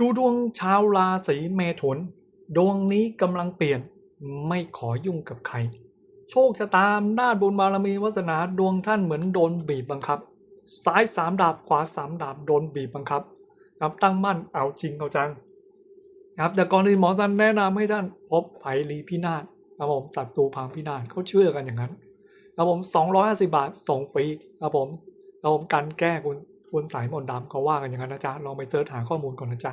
ดูดวงชาวราศีเมถุน ดวงนี้กำลังเปลี่ยนไม่ขอยุ่งกับใคร โชคชะตาอำนาจบุญบารมีวาสนาดวงท่านเหมือนโดนบีบบังคับ ซ้ายสามดาบขวาสามดาบโดนบีบบังคับครับตั้งมั่นเอาจริงเอาจังครับแต่ก่อนอื่นหมอสันแนะนำให้ท่านพบไผ่ลีพินาศครับผมศัตรูพังพินาศเขาเชื่อกันอย่างนั้นครับผม250 บาทส่งฟรีครับผมครับผมกันแก้คุณคุณสายมนต์ดำเขาว่ากันอย่างนั้นนะจ๊ะลองไปเสิร์ชหาข้อมูลก่อนนะจ๊ะ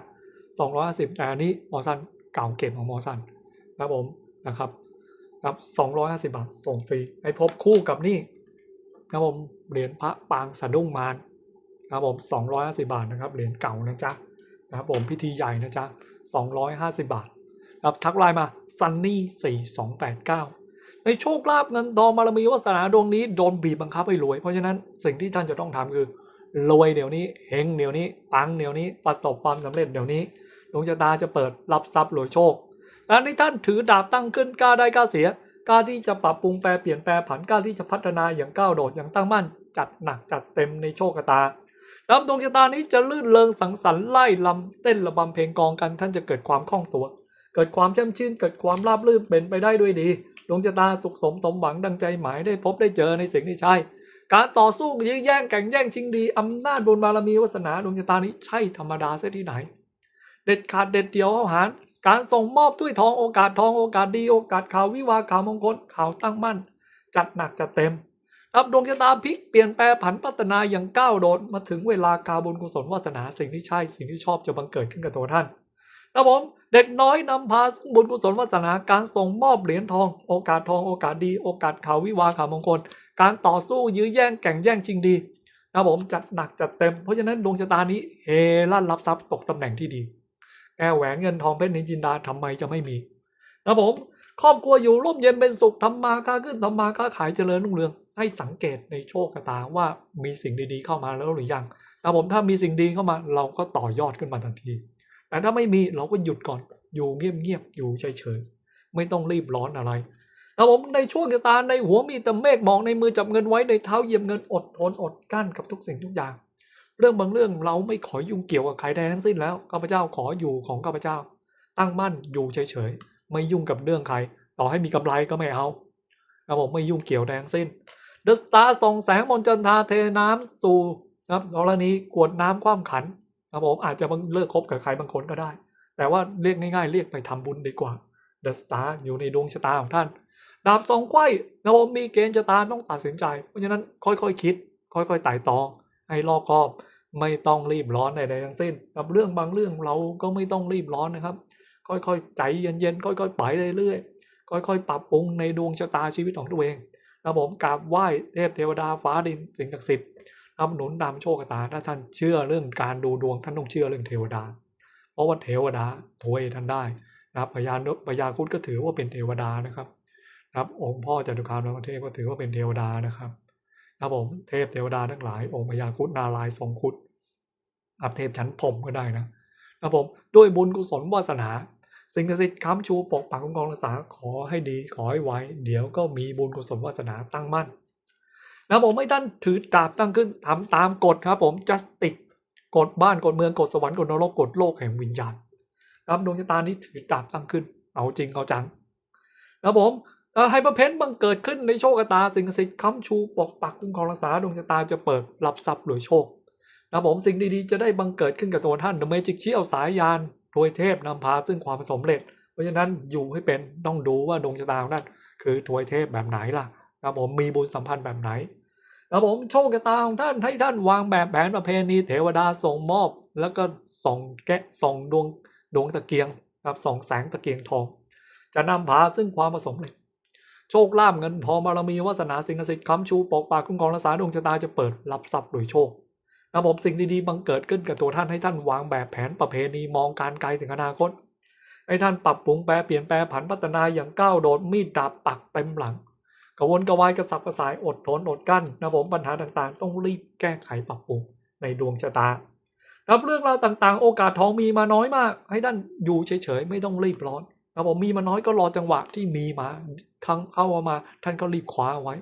250 แต่อันนี้มอสันเก่าเก็บของมอสันครับผมนะครับครับ250 บาทส่งฟรีให้พบคู่กับนี่ครับผมเหรียญพระปางสะดุ้งมารครับผม250 บาทนะครับเหรียญเก่านะจ๊ะนะครับผมพิธีใหญ่นะจ๊ะ250 บาทครับทักไลน์มา sunny 4289 ในโชคลาภเงินทองบารมีวาสนาดวงนี้โดนบีบบังคับให้รวย เพราะฉะนั้นสิ่งที่ท่านจะต้องทำคือรวยเดี๋ยวนี้เฮงเดี๋ยวนี้ปังเดี๋ยวนี้ประสบความสำเร็จเดี๋ยวนี้ วงชะตาจะเปิดรับทรัพย์รวยโชคและที่ท่านถือดาบตั้งขึ้นกล้าได้กล้าเสียกล้าที่จะปรับปรุงแปลเปลี่ยนแปลผันกล้าที่จะพัฒนาอย่างก้าวโดดอย่างตั้งมั่นจัดหนักจัดเต็มในโชคชะตาแล้วดวงชะตานี้จะลื่นเริงสังสรรค์ไล่ลำเต้นระบำเพลงกองกันท่านจะเกิดความคล่องตัว เกิดความแช่มชื่น เกิดความราบรื่นเป็นไปได้ด้วยดีดวงชะตาสุขสมสมหวังดังใจหมายได้พบได้เจอในสิ่งที่ใช่ การต่อสู้ยื้อแย่งแข่งแย่งชิงดีอำนาจบุญบารมีวาสนาดวงชะตานี้ใช่ธรรมดาเสียที่ไหน เด็ดขาดเด็ดเดี่ยวเข้าหาร การส่งมอบถ้วยทองโอกาสทองโอกาสดีโอกาสข่าววิวาข่าวมงคลข่าวตั้งมั่น จัดหนักจัดเต็มรับดวงชะตาพลิกเปลี่ยนแปลผันพัฒนาอย่างก้าวโดดมาถึงเวลากาบุญกุศลวาสนาสิ่งที่ใช่สิ่งที่ชอบจะบังเกิดขึ้นกับตัวท่านครับผมเด็กน้อยนำพาบุญกุศลวาสนาการส่งมอบเหรียญทอง โอกาสทองโอกาสดี โอกาสข่าววิวาข่าวมงคล การต่อสู้ยื้อแย่งแข่งแย่งชิงดีนะผมจัดหนักจัดเต็มเพราะฉะนั้นดวงชะตานี้เฮลั่นรับทรัพย์ตกตำแหน่งที่ดี แก้วแหวนเงินทองเพชรนินจินดาทำไมจะไม่มีนะผมครอบครัวอยู่ร่มเย็นเป็นสุขทำมาค้าขึ้นทำมาค้าขายเจริญรุ่งเรือง ให้สังเกตในโชคชะตาว่ามีสิ่งดีๆเข้ามาแล้วหรือยังนะผมถ้ามีสิ่งดีเข้ามาเราก็ต่อยอดขึ้นมาทันที แต่ถ้าไม่มีเราก็หยุดก่อนอยู่เงียบๆอยู่เฉยๆไม่ต้องรีบร้อนอะไรนะผมในช่วงชะตาในหัวมีแต่เมฆมองในมือจับเงินไว้ในเท้าเหยียบเงินอดทนอดกั้นกับทุกสิ่งทุกอย่าง เรื่องบางเรื่องเราไม่ขอยุ่งเกี่ยวกับใครใดทั้งสิ้นแล้วข้าพเจ้าขออยู่ของข้าพเจ้า ตั้งมั่นอยู่เฉยๆไม่ยุ่งกับเรื่องใคร ต่อให้มีกำไรก็ไม่เอาครับผมไม่ยุ่งเกี่ยวใดทั้งสิ้นเดอะสตาร์ส่องแสงมนจันทาเทน้ำสู่นะครับกรณีกวดน้ำคว่ำขันครับผมอาจจะเลิกคบกับใครบางคนก็ได้ แต่ว่าเรียกง่าย ๆ เรียกไปทำบุญดีกว่าเดอะสตาร์อยู่ในดวงชะตาของท่านดาบสองไขว้นะผมมีเกณฑ์ชะตาต้องตัดสินใจ เพราะฉะนั้นค่อยๆคิด ค่อยๆไต่ตอง ให้รอบคอบ ไม่ต้องรีบร้อนใดๆทั้งสิ้นกับเรื่องบางเรื่องเราก็ไม่ต้องรีบร้อนนะครับ ค่อยๆใจเย็นๆค่อยๆไปเรื่อยๆค่อยๆ ปรับปรุงในดวงชะตาชีวิตของตัวเองนะผมกราบไหว้เทพเทวดาฟ้าดินสิ่งศักดิ์สิทธิ์ทำหนุนนำโชคตาถ้าท่านเชื่อเรื่องการดูดวงท่านต้องเชื่อเรื่องเทวดา เพราะว่าเทวดาช่วยท่านได้นะครับพญานพญาคุดก็ถือว่าเป็นเทวดานะครับนะครับองค์พ่อจตุคามรามเทพก็ถือว่าเป็นเทวดานะครับ ครับผมเทพเทวดาทั้งหลายองค์พญาคุดนารายทรงคุดอับเทพชั้นพรหมก็ได้นะครับผมด้วยบุญกุศลวาสนา สิ่งศักดิ์สิทธิ์ค้ำชูปกปักคุ้มครองรักษาขอให้ดีขอให้ไว้ เดี๋ยวก็มีบุญกุศลวาสนาตั้งมั่นนะผมให้ท่านถือดาบตั้งขึ้นทำตามกฎครับผม justice กฎบ้านกฎเมืองกฎสวรรค์กฎนรกกฎโลกแห่งวิญญาณครับดวงชะตานี้ถือดาบตั้งขึ้น เอาจริงเอาจังนะผม เอ่อให้ประเพนบังเกิดขึ้นในโชคชะตา สิ่งศักดิ์สิทธิ์ค้ำชูปกปักคุ้มครองรักษาดวงชะตาจะเปิดรับทรัพย์หรือโชคนะผมสิ่งดีๆจะได้บังเกิดขึ้นกับตัวท่าน The Magic เชี่ยวสายยานโดยเทพนำพาซึ่งความสำเร็จ เพราะฉะนั้นอยู่ให้เป็นต้องดูว่าดวงชะตาของท่านคือถวยเทพแบบไหนล่ะนะผมมีบุญสัมพันธ์แบบไหนนะผมโชคชะตาของท่านให้ท่านวางแบบแผนประเพณีเทวดาส่งมอบ แล้วก็ส่องแกะส่องดวงดวงตะเกียงครับส่องแสงตะเกียงทอง จะนำพาซึ่งความสำเร็จ โชคลาภเงินทองบารมีวาสนาสิ่งศักดิ์สิทธิ์ค้ำชูปกปักคุ้มครองรักษาดวงชะตาจะเปิดรับทรัพย์โดยโชคนะผมสิ่งดีๆบังเกิดขึ้นกับตัวท่านให้ท่านวางแบบแผนประเพณีมองการไกลถึงอนาคต ให้ท่านปรับปรุงแปลเปลี่ยนแปลผันพัฒนาอย่างก้าวโดดมีดดาบปักเต็มหลังกระวนกระวายกระสับกระส่ายอดทนอดกั้นนะผมปัญหาต่างๆ ต้องรีบแก้ไขปรับปรุงในดวงชะตารับเรื่องราวต่างๆ โอกาสทองมีมาน้อยมาก ให้ท่านอยู่เฉยๆไม่ต้องรีบร้อน นะผมมีมาน้อยก็รอจังหวะที่มีมาครั้งเข้ามาท่านก็รีบคว้าเอาไว้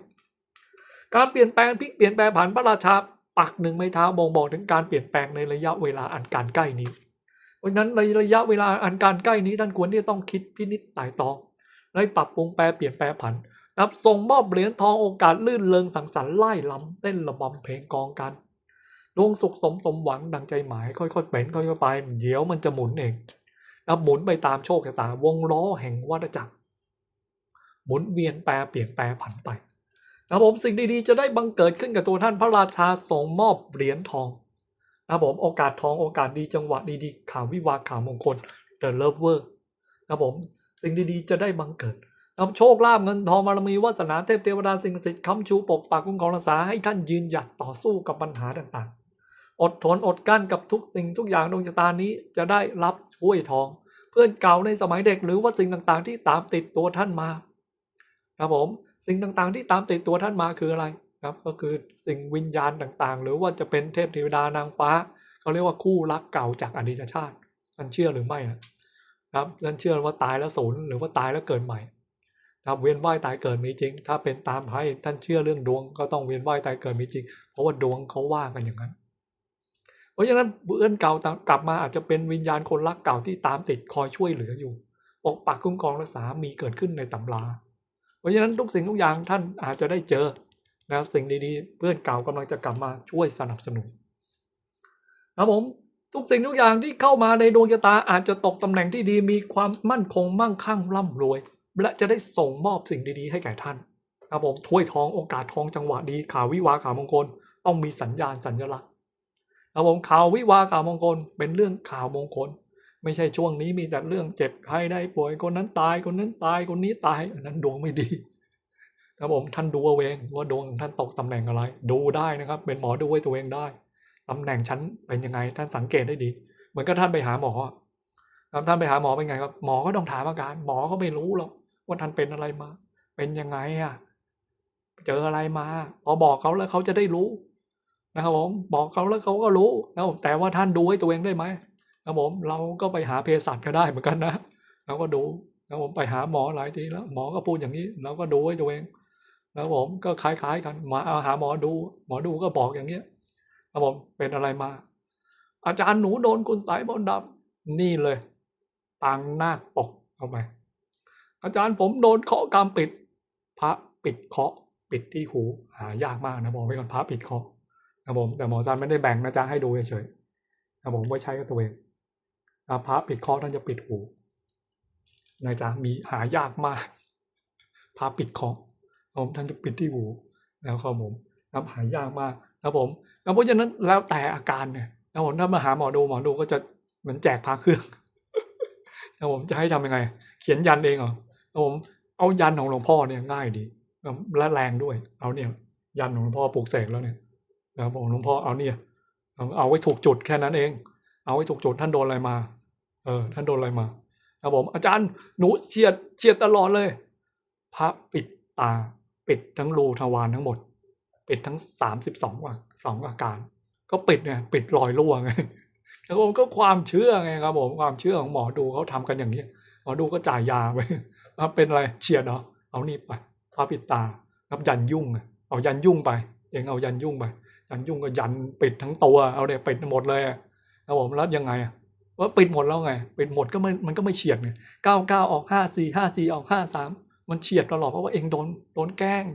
การเปลี่ยนแปลงพลิกเปลี่ยนแปลงผันพระราชาปักหนึ่งไม้เท้าบ่งบอกถึงการเปลี่ยนแปลงในระยะเวลาอันการใกล้นี้ เพราะฉะนั้นในระยะเวลาอันการใกล้นี้ท่านควรที่จะต้องคิดพินิจไต่ตองและปรับปรุงแปลเปลี่ยนแปลผันนะครับส่งมอบเหรียญทองโอกาสลื่นเริงสังสรรค์ไล่ลำเต้นระบำเพลงกองกันดวงสุขสมสมหวังดังใจหมายค่อยๆเป็นค่อยๆไป เดี๋ยวมันจะหมุนเอง นะครับหมุนไปตามโชคชะตาวงล้อแห่งวัฏจักร หมุนเวียนแปรเปลี่ยนแปลผันไปนะผมสิ่งดีๆจะได้บังเกิดขึ้นกับตัวท่านพระราชาส่งมอบเหรียญทองนะผมโอกาสทองโอกาสดีจังหวะดีๆข่าววิวาข่าวมงคล The Lover นะครับผมสิ่งดีๆจะได้บังเกิดนะครับโชคลาภเงินทองบารมีวาสนาเทพเทวดาสิ่งศักดิ์สิทธิ์ค้ำชูปกปักคุ้มครองรักษาให้ท่านยืนหยัดต่อสู้กับปัญหาต่างๆ อดทนอดกั้นกับทุกสิ่งทุกอย่างดวงชะตานี้จะได้รับช่วยทอง เพื่อนเก่าในสมัยเด็กหรือว่าสิ่งต่างๆ ที่ตามติดตัวท่านมาครับผมสิ่งต่างๆ ที่ตามติดตัวท่านมาคืออะไรครับก็คือสิ่งวิญญาณต่างๆ หรือว่าจะเป็นเทพเทวดานางฟ้าเขาเรียกว่าคู่รักเก่าจากอดีตชาติท่านเชื่อหรือไม่นะครับท่านเชื่อว่าตายแล้วสูญหรือว่าตายแล้วเกิดใหม่ครับเวียนว่ายตายเกิดมีจริง ถ้าเป็นตามไพ่ท่านเชื่อเรื่องดวงก็ต้องเวียนว่ายตายเกิดมีจริง เพราะว่าดวงเขาว่ากันอย่างนั้น เพราะฉะนั้นเพื่อนเก่ากลับมาอาจจะเป็นวิญญาณคนรักเก่าที่ตามติดคอยช่วยเหลืออยู่ปกปักคุ้มครองรักษามีเกิดขึ้นในตำรา เพราะฉะนั้นทุกสิ่งทุกอย่างท่านอาจจะได้เจอนะครับสิ่งดีๆ เพื่อนเก่ากำลังจะกลับมาช่วยสนับสนุนครับผมทุกสิ่งทุกอย่างที่เข้ามาในดวงชะตาอาจจะตกตำแหน่งที่ดีมีความมั่นคงมั่งคั่งร่ำรวย และจะได้ส่งมอบสิ่งดีๆ ให้แก่ท่านครับผมถ้วยทองโอกาสทองจังหวะดีข่าววิวาข่าวมงคล ต้องมีสัญญาณสัญลักษณ์ ครับผมข่าววิวาข่าวมงคลเป็นเรื่องข่าวมงคล ไม่ใช่ช่วงนี้มีแต่เรื่องเจ็บใครได้ป่วยคนนั้นตายคนนั้นตายคนนี้ตายอันนั้นดวงไม่ดีครับผมท่านดูเอาเองว่าดวงของท่านตกตำแหน่งอะไร ดูได้นะครับ เป็นหมอดูไว้ตัวเองได้ตำแหน่งชั้นเป็นยังไงท่านสังเกตได้ดี เหมือนกับท่านไปหาหมอครับท่านไปหาหมอเป็นไงครับหมอก็ต้องถามอาการ หมอก็ไม่รู้หรอกว่าท่านเป็นอะไรมา เป็นยังไงอะเจออะไรมาพอบอกเขาแล้วเขาจะได้รู้ นะครับผมบอกเขาแล้วเขาก็รู้แล้วแต่ว่าท่านดูให้ตัวเองได้ไหมครับผมเราก็ไปหาเภสัชก็ได้เหมือนกันนะเราก็ดูแล้วผมไปหาหมอหลายทีแล้ว หมอก็พูดอย่างนี้เราก็ดูให้ตัวเองแล้วผมก็คล้ายๆกันมาเอาหาหมอดู หมอดูก็บอกอย่างเงี้ยครับผมเป็นอะไรมา อาจารย์หนูโดนคุณสายบนดำนี่เลยตังหน้าปกเข้าไปอาจารย์ผมโดนเคาะกรรมปิด พระปิดเคาะปิดที่หูหายากมากนะบอกไว้ก่อนพระปิดเคาะ ครับผมแต่หมออาจารย์ไม่ได้แบ่งนะจ๊ะให้ดูเฉยๆครับผมไว้ใช้กับตัวเองอาพระปิดคาะท่านจะปิดหูนะจ๊ะมีหายากมากพระปิดคาะครับผมท่านจะปิดที่หูแล้วครับผมครับหายากมากครับผมแล้วเพราะฉะนั้นแล้วแต่อาการเนี่ยแล้วผมถ้ามาหาหมอดูหมอดูก็จะเหมือนแจกพระเครื่องแล้วผมจะให้ทำยังไง เขียนยันเองเหรอแล้วผมเอายันของหลวงพ่อเนี่ยง่ายดีและแรงด้วย เอาเนี่ยยันของหลวงพ่อปลูกเสกแล้วเนี่ย นะครับผมหลวงพ่อเอาเนี่ยเอาไว้ถูกจุดแค่นั้นเอง เอาไว้ถูกจุดท่านโดนอะไรมาเออท่านโดนอะไรมาครับผมอาจารย์หนูเฉียดเฉียดตลอดเลย พระปิดตาปิดทั้งรูทวารทั้งหมด ปิดทั้งสามสิบสองสองอาการ ก็ปิดเนี่ยปิดรอยรั่วไงแล้วผมก็ความเชื่อไงครับผมความเชื่อของหมอดูเขาทำกันอย่างนี้หมอดูก็จ่ายยาไปเป็นอะไรเฉียดเหรอเอานี่ไปพระปิดตาครับยันยุ่งเอายันยุ่งไปเองเอายันยุ่งไป ยันยุ่งก็ยันปิดทั้งตัวเอาเนี่ยปิดหมดเลยครับผมแล้วยังไงว่าปิดหมดแล้วไงปิดหมดก็ไม่มันก็ไม่เฉียดไงเก้าเก้าออกห้าสี่ห้าสี่ออกห้าสามมันเฉียดตลอดเพราะว่าเองโดนโดนแกล้ง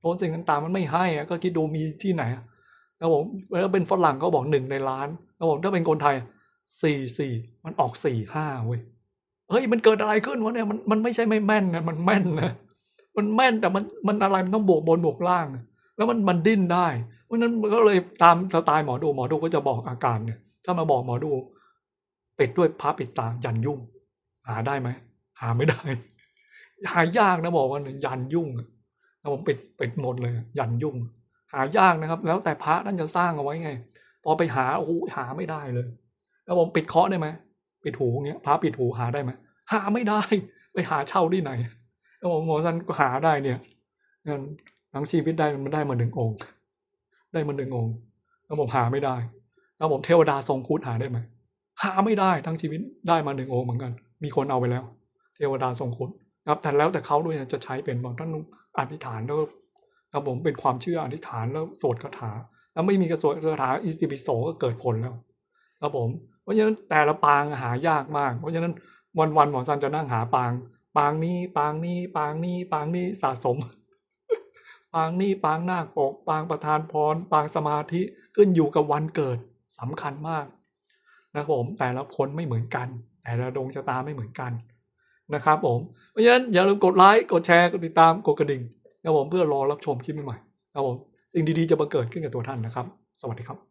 โดนสิ่งต่างๆ มันไม่ให้ก็คิดดูมีที่ไหนครับผมแล้วเป็นฝรั่งเขาบอกหนึ่งในล้านครับผมถ้าเป็นคนไทยสี่สี่มันออกสี่ห้าเว้ยเฮ้ยมันเกิดอะไรขึ้นวะเนี่ยมันมันไม่ใช่ไม่แม่นนะมันแม่นนะมันแม่นแต่มันมันอะไรมันต้องบวกบนบวกล่าง แล้วมันมันดิ้นได้เพราะนั้นมันก็เลยตามสไตล์หมอดูหมอดูก็จะบอกอาการเนี่ยถ้ามาบอกหมอดูปิดด้วยพระปิดตายันยุ่ง หาได้ไหมหาไม่ได้ หายากนะบอกว่ายันยุ่งนะผมปิดปิดหมดเลยยันยุ่ง หายากนะครับ แล้วแต่พระท่านจะสร้างเอาไว้ไง พอไปหาโอ้โหหาไม่ได้เลย แล้วผมปิดเคาะได้ไหมปิดหูเงี้ยพระปิดหูหาได้ไหมหาไม่ได้ ไปหาเช่าที่ไหนแล้วผมหมอสันก็หาได้เนี่ยเงิน ทั้งชีวิตได้มันได้มาหนึ่งองค์ ได้มาหนึ่งองค์ แล้วผมหาไม่ได้ แล้วผมเทวดาทรงคุดหาได้ไหมหาไม่ได้ทั้งชีวิตได้มาหนึ่งองค์เหมือนกัน มีคนเอาไปแล้ว เทวดาทรงคุดครับแต่แล้วแต่เขาด้วยจะใช้เป็นบางท่านอธิษฐานแล้วครับผมเป็นความเชื่ออธิษฐานแล้วสวดคาถา แล้วไม่มีกระสวดคาถาอิสิปิโสก็เกิดผลแล้วครับผมเพราะฉะนั้นแต่ละปางหายากมาก เพราะฉะนั้นวันๆหมอซันจะนั่งหาปาง ปางนี้ปางนี้ปางนี้ปางนี้สะสม ปางนี้ปางนาคปก ปางประธานพร ปางสมาธิขึ้นอยู่กับวันเกิดสำคัญมากนะครับผมแต่ละคนไม่เหมือนกัน แต่ละดวงชะตาไม่เหมือนกันนะครับผมเพราะฉะนั้นอย่าลืมกดไลค์กดแชร์กดติดตามกดกระดิ่งนะครับผมเพื่อรอรับชมคลิปใหม่ๆครับผมสิ่งดีๆจะบังเกิดขึ้นกับตัวท่านนะครับ สวัสดีครับ